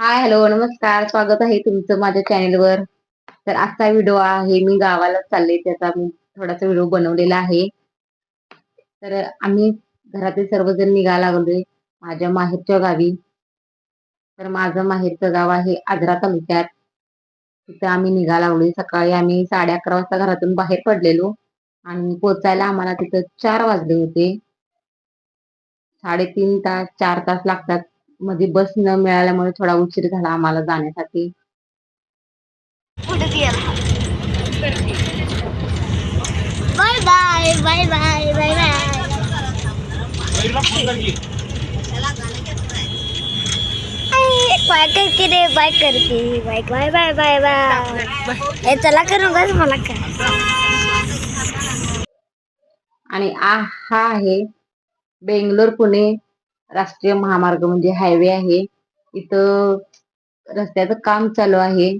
Hi hello नमस्कार. स्वागत आहे तुमचं माझ्या चॅनेलवर. तर आजचा व्हिडिओ आहे मी गावाला चालले त्याचा मी थोडासा व्हिडिओ बनवलेला आहे. तर आम्ही घरातील सर्वजण निघा लागलोय माझ्या माहेरच्या गावी. तर माझं माहेरचं गाव आहे आजरा तालुक्यात. तिथं आम्ही निघा लागलोय. सकाळी आम्ही साडे अकरा वाजता घरातून बाहेर पडलेलो. आणि पोचायला आम्हाला तिथं चार वाजले होते. साडेतीन तास चार तास लागतात. मध्ये बस न मिळाल्यामुळे थोडा उशीर झाला आम्हाला जाण्यासाठी. Bye bye bye bye bye bye. Bye करते रे बाय करते. Bye bye bye bye bye. हे चला करू बस मला आणि आ हा आहे बेंगलोर पुणे. राष्ट्रीय महामार्ग म्हणजे हायवे आहे. इथं रस्त्याचं काम चालू आहे.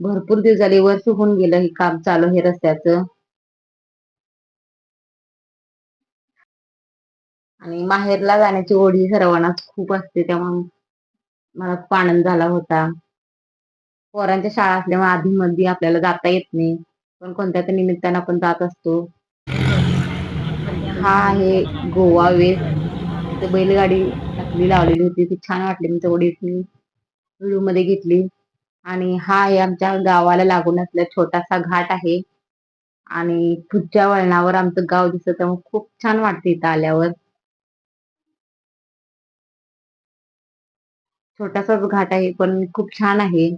भरपूर दिवस झाले वर्ष होऊन गेलं हे काम चालू हे रस्त्याचं. आणि माहेरला जाण्याची ओढी सर्वांनाच खूप असते त्यामुळे मला खूप आनंद झाला होता. पोरांच्या शाळा असल्यामुळे आधी मध्ये आपल्याला जाता येत नाही पण कोणत्या तरी निमित्तानं आपण जात असतो. हा आहे गोवा वेस्ट. तिथे बैलगाडी टाकली लावलेली होती. ती छान वाटली. मी तेवढी व्हिडिओमध्ये घेतली. आणि हा आहे आमच्या गावाला लागून असलेला छोटासा घाट आहे. आणि पुढच्या वळणावर आमचं गाव दिसत त्यामुळे खूप छान वाटते इथं आल्यावर. छोटासाच घाट आहे पण खूप छान आहे.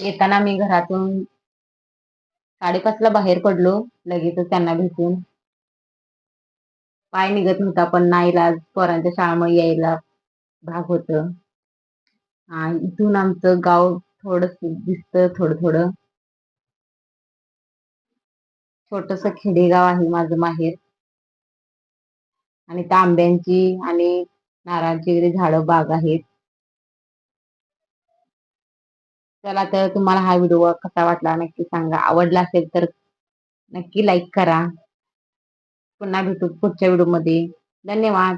येताना मी घरातून साडेपाचला बाहेर पडलो लगेचच त्यांना भेटून. पाय निघत नव्हता पण नाईला पोरांच्या शाळेमुळे यायला भाग होत. इथून आमचं गाव थोडस दिसत थोडं थोडं. छोटस खेडेगाव आहे माझं माहेर. आणि त्या आंब्यांची आणि नारळाची वगैरे झाडं बाग आहेत. चला तर तुम्हाला हा व्हिडिओ कसा वाटला नक्की सांगा. आवडला असेल तर नक्की लाईक करा. पुन्हा भेटू पुढच्या व्हिडिओमध्ये धन्यवाद.